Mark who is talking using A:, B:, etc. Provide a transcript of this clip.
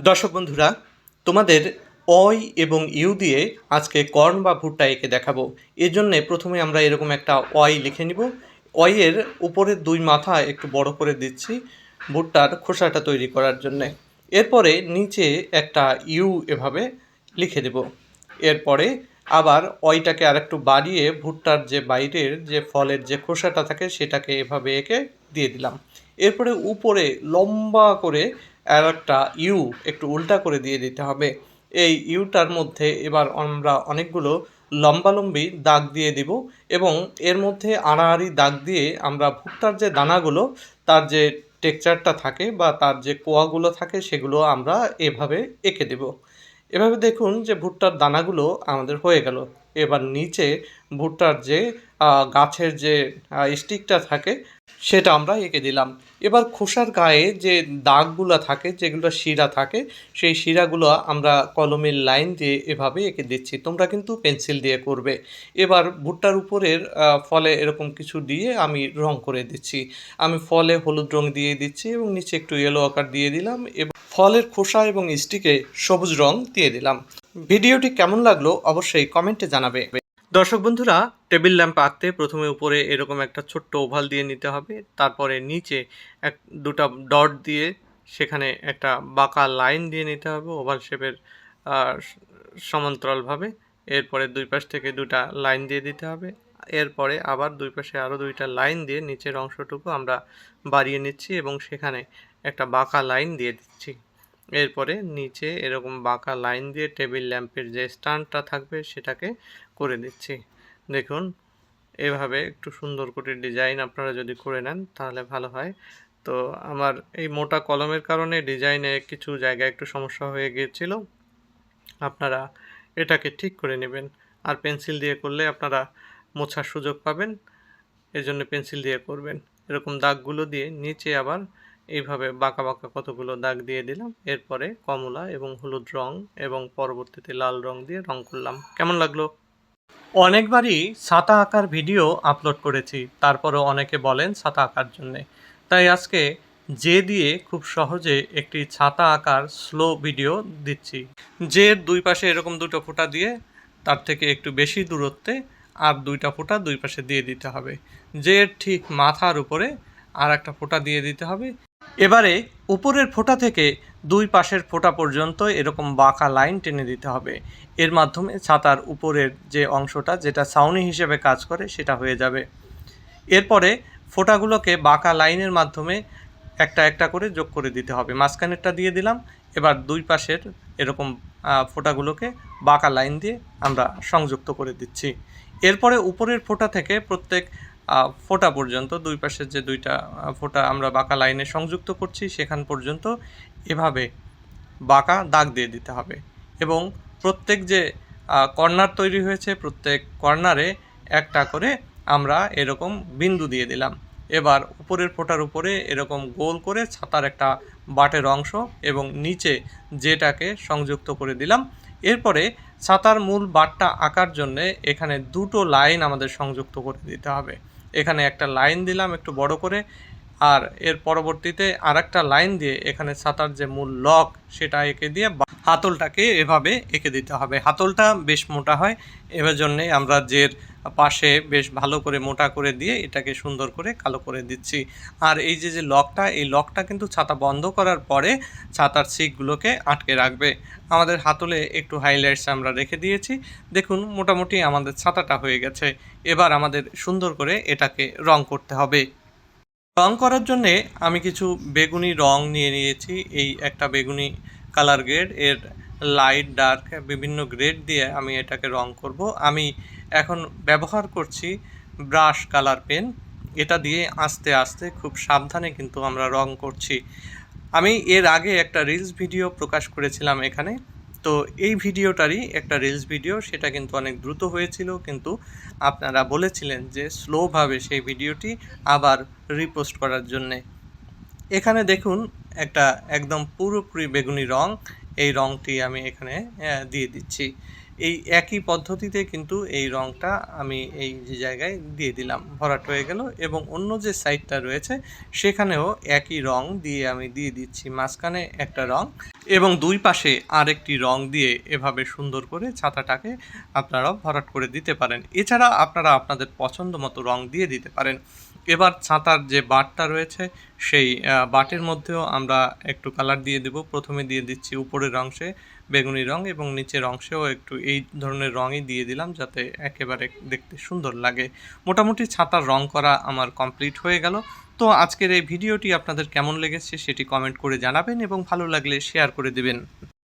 A: দর্শক বন্ধুরা, তোমাদের অয় এবং ইউ দিয়ে আজকে কর্ন বা ভুট্টা এঁকে দেখাবো। এর জন্যে প্রথমে আমরা এরকম একটা অয় লিখে নিব। অয়ের উপরের দুই মাথা একটু বড় করে দিচ্ছি ভুট্টার খোসাটা তৈরি করার জন্যে। এরপরে নিচে একটা ইউ এভাবে লিখে দেব। এরপরে আবার অয়টাকে আরেকটু বাড়িয়ে ভুট্টার যে বাইরের যে ফলের যে খোসাটা থাকে সেটাকে এভাবে এঁকে দিয়ে দিলাম। এরপরে উপরে লম্বা করে একটা ইউ একটু উল্টা করে দিয়ে দিতে হবে। এই ইউটার মধ্যে এবার আমরা অনেকগুলো লম্বালম্বি দাগ দিয়ে দিব এবং এর মধ্যে আড়াআড়ি দাগ দিয়ে আমরা ভুট্টার যে দানাগুলো, তার যে টেক্সচারটা থাকে বা তার যে কোয়াগুলো থাকে, সেগুলো আমরা এভাবে এঁকে দেব। এভাবে দেখুন যে ভুট্টার দানাগুলো আমাদের হয়ে গেল। এবার নিচে ভুট্টার যে গাছের যে স্টিকটা থাকে, সেটা আমরা এঁকে দিলাম। এবার খোসার গায়ে যে দাগগুলো থাকে, যেগুলো শিরা থাকে, সেই শিরাগুলো আমরা কলমের লাইন দিয়ে এভাবে এঁকে দিচ্ছি। তোমরা কিন্তু পেন্সিল দিয়ে করবে। এবার ভুট্টার উপরের ফলে এরকম কিছু দিয়ে আমি রং করে দিচ্ছি। আমি ফলে হলুদ রং দিয়ে দিচ্ছি এবং নিচে একটু ইয়েলো আকার দিয়ে দিলাম এবং ফলের খোসা এবং স্টিকে সবুজ রং দিয়ে দিলাম। ভিডিওটি কেমন লাগল অবশ্যই কমেন্টে জানাবে। দর্শক বন্ধুরা, টেবিল ল্যাম্প আঁকতে প্রথমে উপরে এরকম একটা ছোট্ট ওভাল দিয়ে নিতে হবে, তারপরে নিচে এক, দুটা ডট দিয়ে সেখানে একটা বাঁকা লাইন দিয়ে নিতে হবে ওভাল শেপের সমান্তরালভাবে। এরপরে দুই পাশ থেকে দুটা লাইন দিয়ে দিতে হবে। এরপরে আবার দুই পাশে আরও দুইটা লাইন দিয়ে নিচের অংশটুকু আমরা বাড়িয়ে নিচ্ছি এবং সেখানে একটা বাঁকা লাইন দিয়ে দিচ্ছি। এরপরে নিচে এরকম বাঁকা লাইন দিয়ে টেবিল ল্যাম্পের যে স্ট্যান্ডটা থাকবে সেটাকে করে দিচ্ছি দেখুন, এভাবে একটু সুন্দর করে ডিজাইন আপনারা যদি করে নেন তাহলে ভালো হয়। তো আমার এই মোটা কলমের কারণে ডিজাইনে কিছু জায়গায় একটু সমস্যা হয়ে গিয়েছিল। আপনারা এটাকে ঠিক করে নেবেন আর পেন্সিল দিয়ে করলে আপনারা মোছার সুযোগ পাবেন। এজন্য পেন্সিল দিয়ে করবেন। এরকম দাগগুলো দিয়ে নিচে আবার এইভাবে বাঁকা বাঁকা কতগুলো দাগ দিয়ে দিলাম। এরপরে কমলা এবং হলুদ রং এবং পরবর্তীতে লাল রং দিয়ে রং করলাম। কেমন লাগল? অনেকবারই ছাতা আঁকার ভিডিও আপলোড করেছি, তারপরেও অনেকে বলেন ছাতা আঁকার জন্যে। তাই আজকে যে দিয়ে খুব সহজে একটি ছাতা আঁকার স্লো ভিডিও দিচ্ছি। যে দুই পাশে এরকম দুটো ফোঁটা দিয়ে, তার থেকে একটু বেশি দূরত্বে আর দুইটা ফোঁটা দুই পাশে দিয়ে দিতে হবে। যে ঠিক মাথার উপরে আর একটা ফোঁটা দিয়ে দিতে হবে এবারে উপরের ফোঁটা থেকে দুই পাশের ফোঁটা পর্যন্ত এরকম বাঁকা লাইন টেনে দিতে হবে। এর মাধ্যমে ছাতার উপরের যে অংশটা, যেটা ছাউনি হিসেবে কাজ করে, সেটা হয়ে যাবে। এরপরে ফোঁটাগুলোকে বাঁকা লাইনের মাধ্যমে একটা একটা করে যোগ করে দিতে হবে। মাঝখানেরটা দিয়ে দিলাম। এবার দুই পাশের এরকম ফোঁটাগুলোকে বাঁকা লাইন দিয়ে আমরা সংযুক্ত করে দিচ্ছি। এরপরে উপরের ফোঁটা থেকে প্রত্যেক ফোঁটা পর্যন্ত, দুই পাশের যে দুইটা ফোঁটা আমরা বাঁকা লাইনে সংযুক্ত করছি, সেখান পর্যন্ত এভাবে বাঁকা দাগ দিয়ে দিতে হবে। এবং প্রত্যেক যে কর্নার তৈরি হয়েছে, প্রত্যেক কর্নারে একটা করে আমরা এরকম বিন্দু দিয়ে দিলাম। এবার উপরের ফোঁটার উপরে এরকম গোল করে ছাতার একটা বাটের অংশ এবং নিচে যেটাকে সংযুক্ত করে দিলাম। এরপরে ছাতার মূল বাটটা আঁকার জন্যে এখানে দুটো লাইন আমাদের সংযুক্ত করে দিতে হবে। এখানে একটা লাইন দিলাম একটু বড় করে। আর এর পরবর্তীতে আর একটা লাইন দিয়ে এখানে ছাতার যে মূল লক, সেটা এঁকে দিয়ে হাতলটাকে এভাবে এঁকে দিতে হবে। হাতলটা বেশ মোটা হয় এবার জন্যে আমরা যের পাশে বেশ ভালো করে মোটা করে দিয়ে এটাকে সুন্দর করে কালো করে দিচ্ছি। আর এই যে যে লকটা, এই লকটা কিন্তু ছাতা বন্ধ করার পরে ছাতার সিকগুলোকে আটকে রাখবে। আমাদের হাতলে একটু হাইলাইটস আমরা রেখে দিয়েছি। দেখুন, মোটামুটি আমাদের ছাতাটা হয়ে গেছে। এবার আমাদের সুন্দর করে এটাকে রং করতে হবে। রং করার জন্যে আমি কিছু বেগুনি রং নিয়ে নিয়েছি। এই একটা বেগুনি কালার গ্রেড এর লাইট ডার্ক বিভিন্ন গ্রেড দিয়ে আমি এটাকে রং করব। আমি এখন ব্যবহার করছি ব্রাশ কালার পেন এটা দিয়ে আস্তে আস্তে খুব সাবধানে কিন্তু আমরা রং করছি। আমি এর আগে একটা রিলস ভিডিও প্রকাশ করেছিলাম এখানে। তো এই ভিডিওটারই একটা রিলস ভিডিও সেটা কিন্তু অনেক দ্রুত হয়েছিল, কিন্তু আপনারা বলেছিলেন যে স্লোভাবে সেই ভিডিওটি আবার রিপোস্ট করার জন্যে। এখানে দেখুন একটা একদম পুরোপুরি বেগুনি রং, এই রংটি আমি এখানে দিয়ে দিচ্ছি। এই একই পদ্ধতিতে কিন্তু এই রঙটা আমি এই যে জায়গায় দিয়ে দিলাম, ভরাট হয়ে গেল এবং অন্য যে সাইডটা রয়েছে সেখানেও একই রং দিয়ে আমি দিয়ে দিচ্ছি। মাঝখানে একটা রং এবং দুই পাশে আরেকটি রং দিয়ে এভাবে সুন্দর করে ছাতাটাকে আপনারা ভরাট করে দিতে পারেন। এছাড়া আপনারা আপনাদের পছন্দ মতো রং দিয়ে দিতে পারেন। এবার ছাতার যে বাটটা রয়েছে, সেই বাটের মধ্যেও আমরা একটু কালার দিয়ে দেব। প্রথমে দিয়ে দিচ্ছি উপরের অংশে বেগুনি রং এবং নিচের অংশেও একটু এই ধরনের রঙই দিয়ে দিলাম যাতে একেবারে দেখতে সুন্দর লাগে। মোটামুটি ছাতার রং করা আমার কমপ্লিট হয়ে গেল। তো আজকের এই ভিডিওটি আপনাদের কেমন লেগেছে সেটি কমেন্ট করে জানাবেন এবং ভালো লাগলে শেয়ার করে দেবেন।